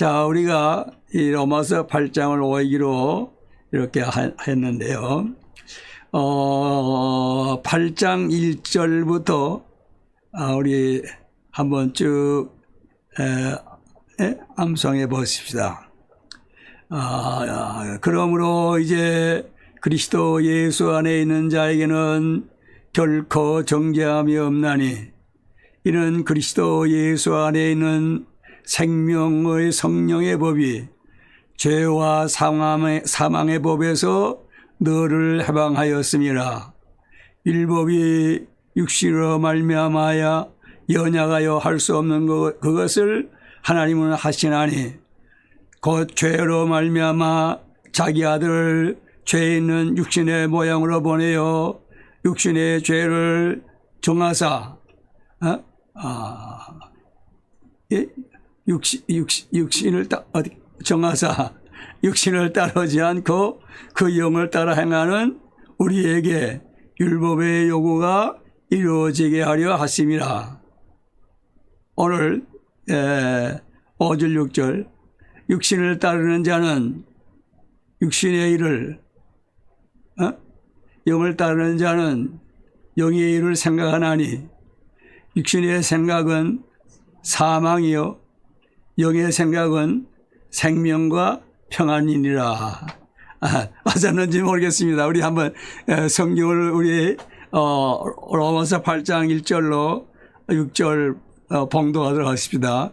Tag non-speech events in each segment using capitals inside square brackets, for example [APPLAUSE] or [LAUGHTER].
자, 우리가 이 로마서 8장을 오이기로 이렇게 하- 했는데요. 어, 8장 1절부터 아, 우리 한번 쭉 에, 에, 암송해 보십시다. 아, 아, 그러므로 이제 그리스도 예수 안에 있는 자에게는 결코 정죄함이 없나니 이는 그리스도 예수 안에 있는 생명의 성령의 법이 죄와 사망의, 사망의 법에서 너를 해방하였음이라 율법이 육신으로 말미암아야 연약하여 할 수 없는 것, 그것을 하나님은 하시나니 곧 죄로 말미암아 자기 아들을 죄 있는 육신의 모양으로 보내어 육신의 죄를 정하사 어? 아, 예? 육신, 육신, 육신 을 따, 어디, 정하사 육신을 따르지 않고 그 영을 따라 행하는 우리에게 율법의 요구가 이루어지게 하려 하심이라. 오늘 에, 5절 6절 육신을 따르는 자는 육신의 일을 어? 영을 따르는 자는 영의 일을 생각하나니 육신의 생각은 사망이요 영의 생각은 생명과 평안이니라. 아, 맞았는지 모르겠습니다. 우리 한번 에, 성경을 우리 어, 로마서 8장 1절로 6절 어, 봉독하도록 하겠습니다.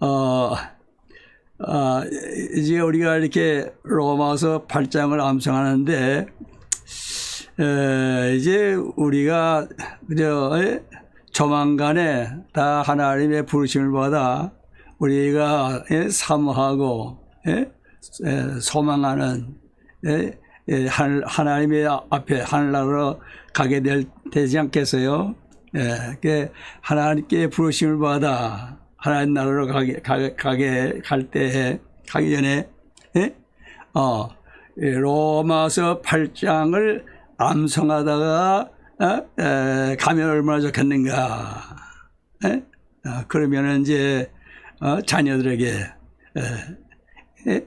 어, 아, 이제 우리가 이렇게 로마서 8장을 암송하는데, 에, 이제 우리가, 그저, 에? 조만간에 다 하나님의 부르심을 받아 우리가 에, 사모하고, 에? 에, 소망하는, 에? 에, 한- 하나님의 앞에 하늘나라로 가게 될, 되지 않겠어요? 예, 그 하나님께 부르심을 받아 하나님 나라로 가게, 가게, 가게 갈 때, 가기 전에, 예? 어, 예, 로마서 8장을 암송하다가, 어? 에, 가면 얼마나 좋겠는가. 예? 어, 그러면은 이제, 어, 자녀들에게, 에, 예?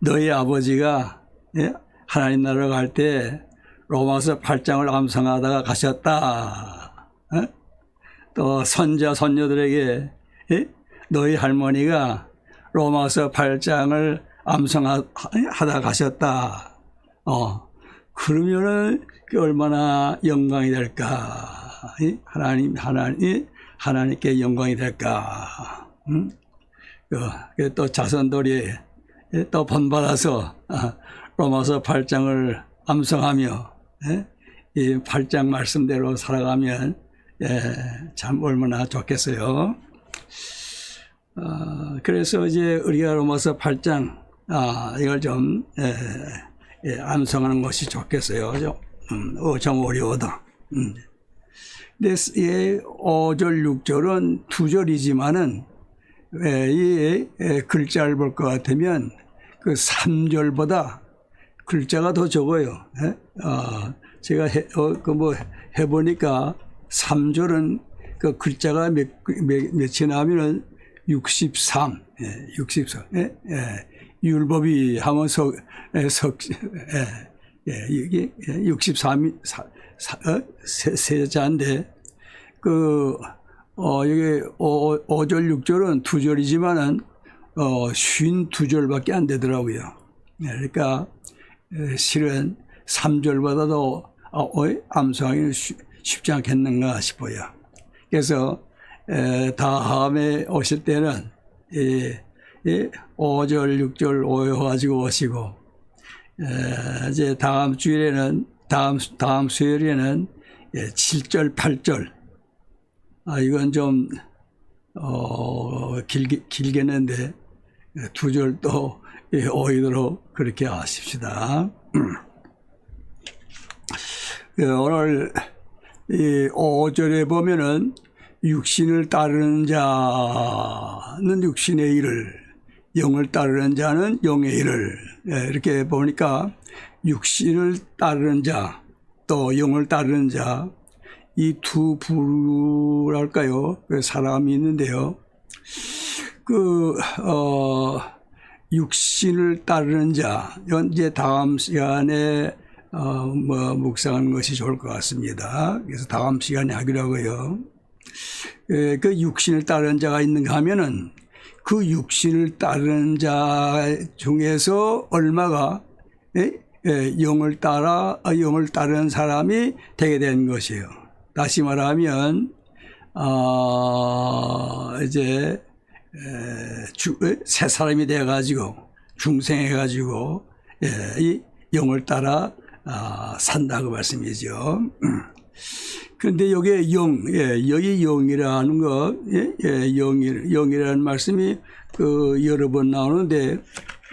너희 아버지가, 예? 하나님 나라로 갈 때, 로마서 8장을 암송하다가 가셨다. 어? 또 선자 선녀들에게 예? 너희 할머니가 로마서 8장을 암송하다 가셨다. 어 그러면은 그 얼마나 영광이 될까? 예? 하나님 하나님 하나님께 영광이 될까? 음? 그, 그또 자손들이 예? 또 본받아서 아, 로마서 8장을 암송하며 예? 이 8장 말씀대로 살아가면 예, 참 얼마나 좋겠어요. 어, 그래서 이제 우리가 로마서 8장 아, 이걸 좀 예, 예, 암송하는 것이 좋겠어요. 좀, 음, 어, 좀 어려워도. 음. 예, 5절, 6절은 두 절이지만은 예, 이 예, 글자를 볼 것 같으면 그 3절보다 글자가 더 적어요. 예? 어, 제가 해, 어, 그뭐 해보니까 3절은 그 글자가 몇, 몇, 몇이나 하면은 63, 예, 63, 예, 예. 율법이 하면 석, 예, 석, 예, 예, 이게 63, 사, 사, 어? 세, 세자인데, 그, 어, 여기 5, 5절, 6절은 두 절이지만은, 어, 쉰 두 절밖에 안 되더라고요. 네, 그러니까 에, 실은 3절보다도 어, 암송하기는 쉬- 쉽지 않겠는가 싶어요. 그래서 에, 다음에 오실 때는 이, 이 5절, 6절 오해가지고 오시고 에, 이제 다음 주일에는 다음 다음 수요일에는 예, 7절, 8절 아 이건 좀 어, 길게 길겠는데 두절또 예, 오이도록 그렇게 하십시다. [CLEARS THROAT] 예, 오늘 이 5절에 보면은 육신을 따르는 자는 육신의 일을 영을 따르는 자는 영의 일을. 예, 이렇게 보니까 육신을 따르는 자 또 영을 따르는 자 이 두 부랄까요? 그 사람이 있는데요. 그 어, 육신을 따르는 자 이제 다음 시간에 어, 뭐 묵상하는 것이 좋을 것 같습니다. 그래서 다음 시간에 하기로 하고요. 에, 그 육신을 따르는 자가 있는가 하면은 그 육신을 따르는 자 중에서 얼마가 에? 에, 영을 따라 아, 영을 따르는 사람이 되게 된 것이에요. 다시 말하면 어, 이제 에, 주, 에, 새 사람이 돼가지고 중생해 가지고 예, 이 영을 따라 아, 산다고 말씀이죠. 그런데 여기에 영, 예, 여기 영이라는 것, 예, 예, 영이, 영이라는 말씀이 그 여러 번 나오는데,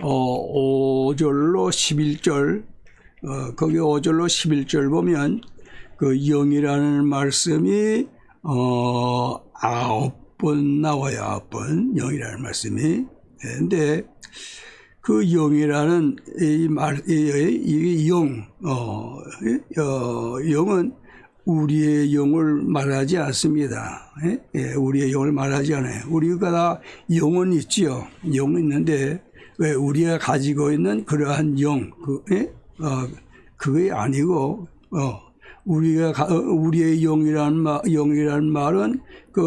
어, 5절로 11절, 어, 거기 5절로 11절 보면 그 영이라는 말씀이, 어, 아홉 번 나와요, 아홉 번. 영이라는 말씀이. 예, 근데 그 영이라는 이 말, 이, 영, 어, 이, 어, 영은 우리의 영을 말하지 않습니다. 예? 예, 우리의 영을 말하지 않아요. 우리가 다 영은 있지요. 영은 있는데 왜 우리가 가지고 있는 그러한 영, 그, 예? 어, 그게 아니고, 어, 우리가 가, 어, 우리의 영이라는 말, 영이라는 말은 그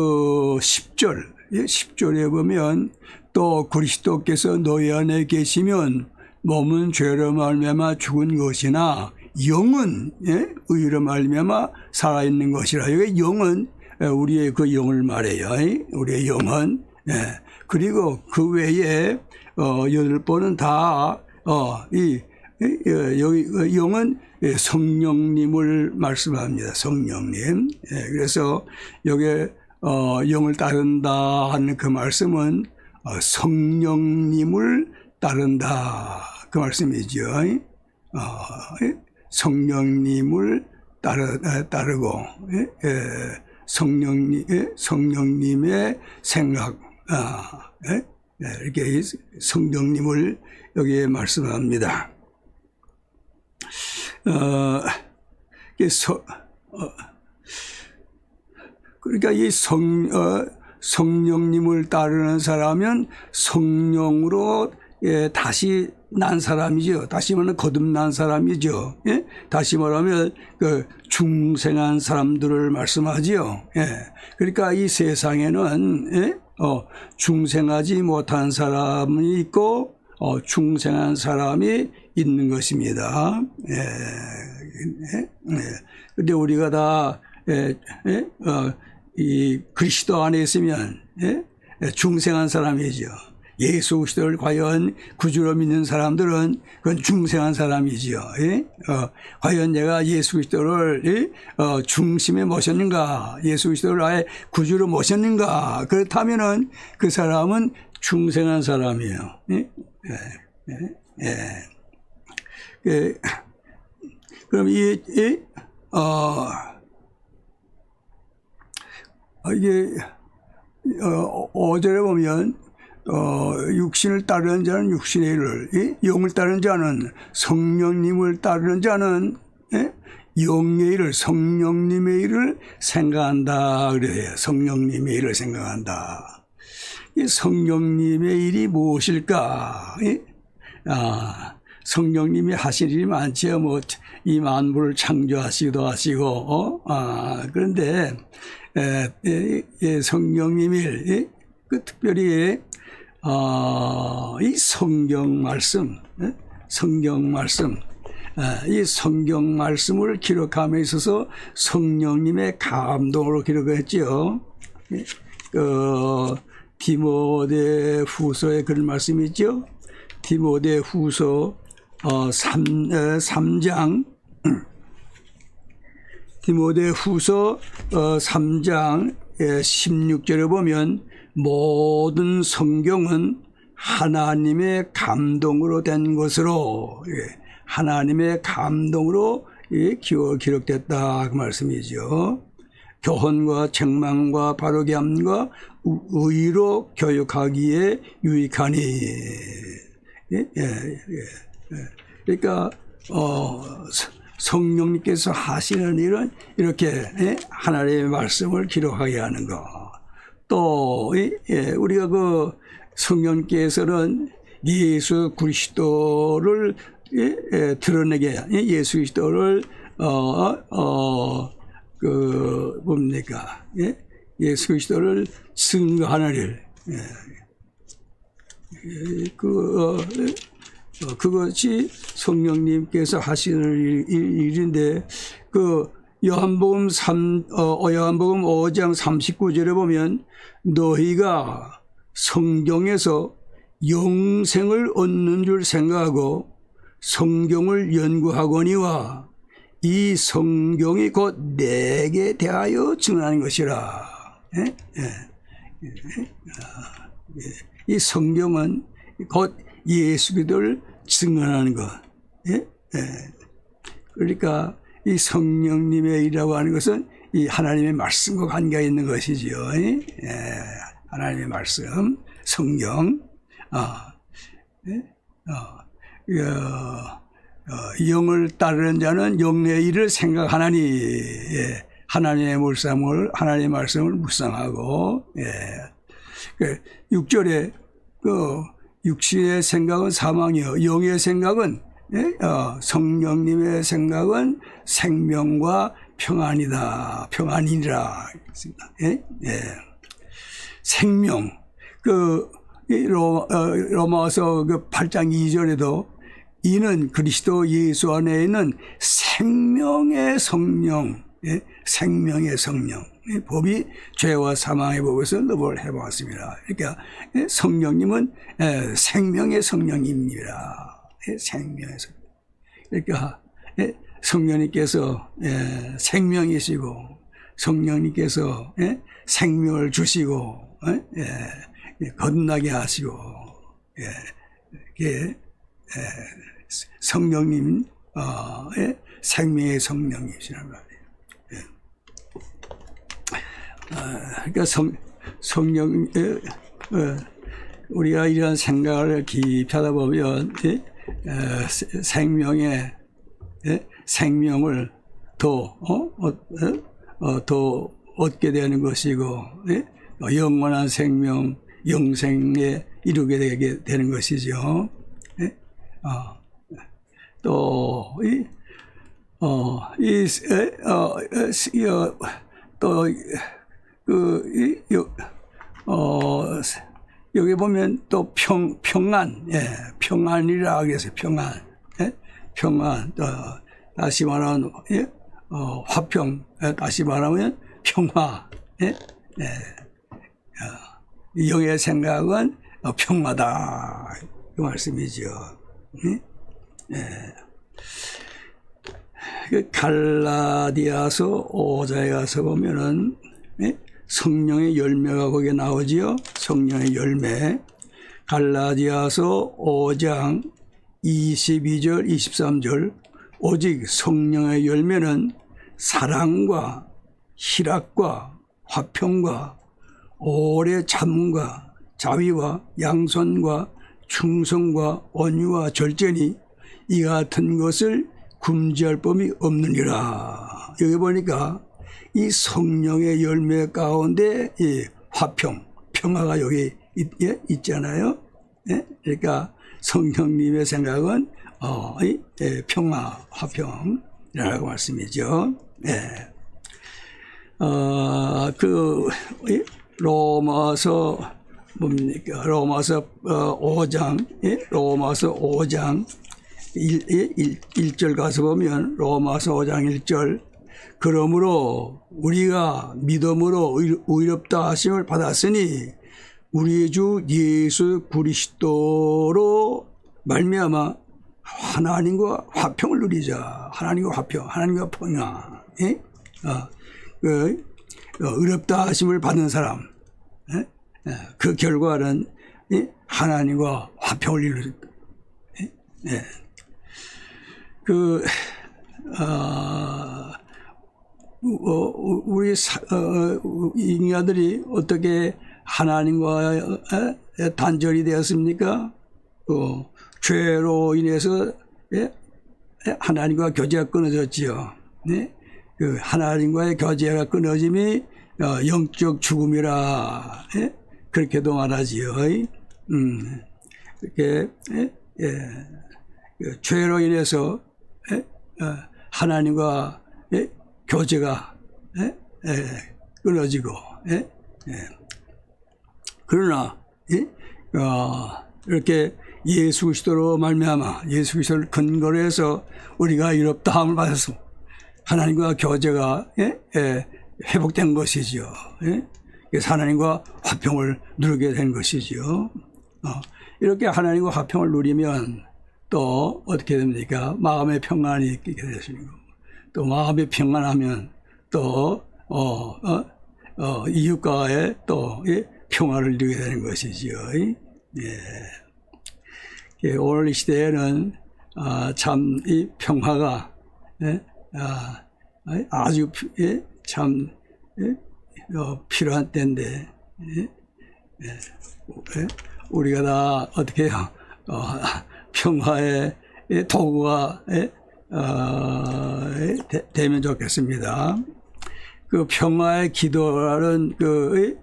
10절, 예? 10절에 보면 또 그리스도께서 너희 안에 계시면 몸은 죄로 말미암아 죽은 것이나 영은 예? 의로 말미암아 살아 있는 것이라. 이게 영은 예, 우리의 그 영을 말해요. 예? 우리의 영은 예. 그리고 그 외에 어 여덟 번은 다어이 여기 그 영은 예, 성령님을 말씀합니다. 성령님. 예, 그래서 여기 어 영을 따른다 하는 그 말씀은 어, 성령님을 따른다 그 말씀이죠. 어, 예? 성령님을 따르, 에, 따르고 예? 예, 성령님 예? 성령님의 생각 아, 이렇게 이 성령님을 여기에 말씀합니다. 어, 어, 그러니까 이 성, 어, 성령님을 따르는 사람은 성령으로 예, 다시 난 사람이죠. 다시 말하면 거듭난 사람이죠. 예? 다시 말하면 그 중생한 사람들을 말씀하지요. 예. 그러니까 이 세상에는 예? 어, 중생하지 못한 사람이 있고 어, 중생한 사람이 있는 것입니다. 예. 예. 예. 근데 우리가 다 예, 예? 어, 이 그리스도 안에 있으면 예? 중생한 사람이죠. 예수 그리스도를 과연 구주로 믿는 사람들은 그건 중생한 사람이지요. 예? 어, 과연 내가 예수 그리스도를 예? 어, 중심에 모셨는가? 예수 그리스도를 아예 구주로 모셨는가? 그렇다면은 그 사람은 중생한 사람이에요. 예? 예, 예, 예. 예. 그럼 이, 이 어, 어, 이게 어, 어절에 보면 어, 육신을 따르는 자는 육신의 일을, 예? 영을 따르는 자는 성령님을 따르는 자는 예? 영의 일을, 성령님의 일을 생각한다 그래요. 성령님의 일을 생각한다. 이 성령님의 일이 무엇일까? 예? 아, 성령님이 하실 일이 많지요. 뭐, 이 만물을 창조하시기도 하시고, 어? 아, 그런데, 성령님이, 예? 그 특별히, 어, 이 성경 말씀, 예? 성경 말씀, 아, 이 성경 말씀을 기록함에 있어서 성령님의 감동으로 기록했죠. 그 디모데 후서에 그런 말씀이 있죠. 디모데 후서 어, 3, 3장 디모데 후서 어, 3장 16절에 보면 모든 성경은 하나님의 감동으로 된 것으로 예, 하나님의 감동으로 예, 기록- 기록됐다 그 말씀이죠. 교훈과 책망과 바르게 함과 우- 의로 교육하기에 유익하니 예, 예, 예, 예. 그러니까 어, 서- 성령님께서 하시는 일은 이렇게 예, 하나님의 말씀을 기록하게 하는 거. 또 이- 예, 우리가 그 성령께서는 예수 그리스도를 예, 예, 드러내게 예, 예수 그리스도를 어어그 뭡니까 예? 예수 그리스도를 증거하는 일. 그. 어, 그것이 성령님께서 하시는 일, 일- 일인데 그 요한복음 3 어, 요한복음 5장 39절에 보면 너희가 성경에서 영생을 얻는 줄 생각하고 성경을 연구하거니와 이 성경이 곧 내게 대하여 증언하는 것이라. 예? 예. 예. 아, 예. 이 성경은 곧 예수 그리스도를 증언하는 것. 예? 예. 그러니까 이 성령님의 일이라고 하는 것은 이 하나님의 말씀과 관계가 있는 것이지요. 예? 하나님의 말씀, 성경, 아, 예? 어, 어, 어, 영을 따르는 자는 영의 일을 생각하나니 예, 하나님의 물상을 하나님의 말씀을 묵상하고 예. 그 6절에 그 육신의 생각은 사망이요 영의 생각은 예? 어, 성령님의 생각은 생명과 평안이다 평안이라 했습니다. 예? 예. 생명 그이 로- 어, 로마서 그 8장 2절에도 이는 그리스도 예수 안에 있는 생명의 성령, 예? 생명의 성령. 이 법이 죄와 사망의 법에서 너를 해보았습니다. 그러니까 예, 성령님은 예, 생명의 성령입니다. 예, 생명의 성령. 그러니까 예, 성령님께서 예, 생명이시고 성령님께서 예, 생명을 주시고 예, 거듭나게 하시고 예, 이게 성령님, 어, 예? 생명의 성령이시란 말이에요. 예. 아, 그러니까 성, 성령, 예, 어, 우리가 이런 생각을 깊이 하다 보면, 예? 에, 세- 생명의, 예? 생명을 더, 어? 어, 어? 어, 더 얻게 되는 것이고, 예? 어, 영원한 생명, 영생에 이루게 되게 되는 것이죠. 예? 어. 또, 이, 어, 이, 에, 어, 에, 시- 어, 또, 그, 이, 요, 어, 여기 보면 또 평, 평안, 예, 평안이라 하겠어요, 평안. 예? 평안, 또, 다시 말하면, 예? 어, 화평, 예, 다시 말하면 평화, 예? 예. 어, 영의 생각은 어, 평화다. 그 말씀이죠. 예? 그 갈라디아서 5장에 가서 보면은 예? 성령의 열매가 거기에 나오지요. 성령의 열매. 갈라디아서 5장 22절, 23절. 오직 성령의 열매는 사랑과 희락과 화평과 오래 참음과 자비와 양선과 충성과 온유와 절제니 이 같은 것을 금지할 법이 없느니라. 여기 보니까 이 성령의 열매 가운데 이 화평, 평화가 여기 있, 예? 있잖아요. 예? 그러니까 성령님의 생각은 어, 이, 예, 평화, 화평이라고 말씀이죠. 예. 어, 그, 이 로마서, 뭡니까? 로마서 어, 5장, 예? 로마서 5장, 일, 일, 일절 가서 보면 로마서 5장 1절 그러므로 우리가 믿음으로 의- 의롭다 하심을 받았으니 우리 주 예수 그리스도로 말미암아 하나님과 화평을 누리자. 하나님과 화평, 하나님과 평화. 예? 어, 그, 어, 의롭다 하심을 받는 사람. 예? 예, 그 결과는 예? 하나님과 화평을 이루다. 예? 예. 그, 아, 어, 우리 사- 어, 인간들이 어떻게 하나님과 어, 단절이 되었습니까? 어, 죄로 인해서 예? 예? 하나님과 교제가 끊어졌지요. 네? 그 하나님과의 교제가 끊어짐이 어, 영적 죽음이라 예? 그렇게도 말하지요. 음, 이렇게 예? 예. 그 죄로 인해서 예? 어, 하나님과 예? 교제가 예? 예, 끊어지고 예? 예. 그러나 예? 어, 이렇게 예수 그리스도로 말미암아 예수 그리스도를 근거로 해서 우리가 이롭다함을 받아서 하나님과 교제가 예? 예, 회복된 것이지요. 예? 하나님과 화평을 누리게 된 것이지요. 어, 이렇게 하나님과 화평을 누리면 또 어떻게 됩니까? 마음의 평안이 있게 거고 또 마음이 평안하면 또 어, 어, 어, 이웃과의 또 예, 평화를 이루게 되는 것이지요. 예. 예, 오늘 이 시대에는 아, 참이 평화가 예, 아, 아주 피- 예, 참 예, 어, 필요한 때인데 예, 예, 예, 우리가 다 어떻게? 어, [LAUGHS] 평화의 예, 도구가 예, 어, 예, 되, 되면 좋겠습니다. 그 평화의 기도라는 그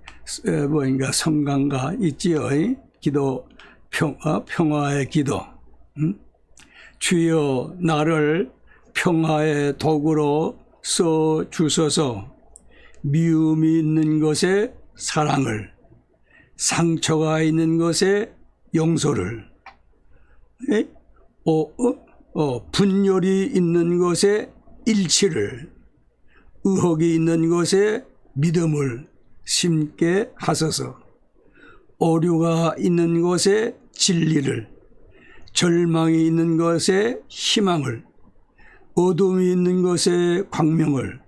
뭐인가 성강가 있지요. 이? 기도 평 어, 평화의 기도. 음? 주여 나를 평화의 도구로 써 주소서. 미움이 있는 것에 사랑을, 상처가 있는 것에 용서를, 에? 어, 어, 어, 분열이 있는 것에 일치를, 의혹이 있는 것에 믿음을 심게 하소서. 오류가 있는 것에 진리를, 절망이 있는 것에 희망을, 어둠이 있는 것에 광명을,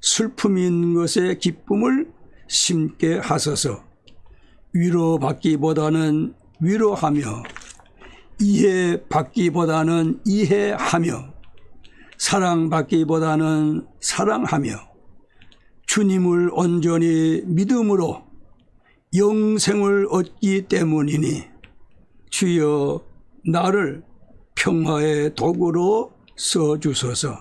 슬픔이 있는 것에 기쁨을 심게 하소서. 위로받기보다는 위로하며, 이해받기보다는 이해하며, 사랑받기보다는 사랑하며 주님을 온전히 믿음으로 영생을 얻기 때문이니 주여 나를 평화의 도구로 써 주소서.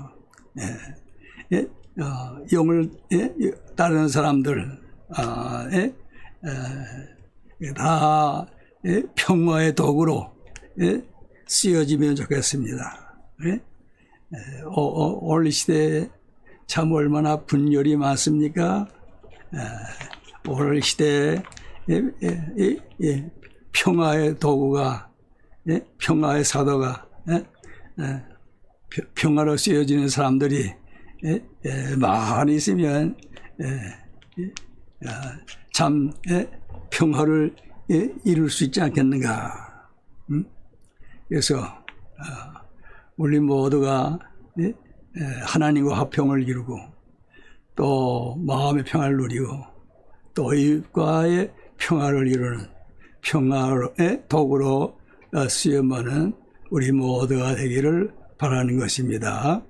예, 예, 어, 영을 예, 따르는 사람들 아, 예, 에, 다 예, 평화의 도구로 예, 쓰여지면 좋겠습니다. 예? 어, 어, 오늘 시대에 참 얼마나 분열이 많습니까? 에, 오늘 시대에 예, 예, 예, 예, 평화의 도구가 예, 평화의 사도가 예, 예, 평- 평화로 쓰여지는 사람들이 예, 예, 많이 있으면 예, 예, 아, 참 예, 평화를 예, 이룰 수 있지 않겠는가? 음? 그래서 아, 우리 모두가 예? 예, 하나님과 화평을 이루고 또 마음의 평화를 누리고 또 이웃과의 평화를 이루는 평화의 도구로 어, 쓰여만은 우리 모두가 되기를 바라는 것입니다.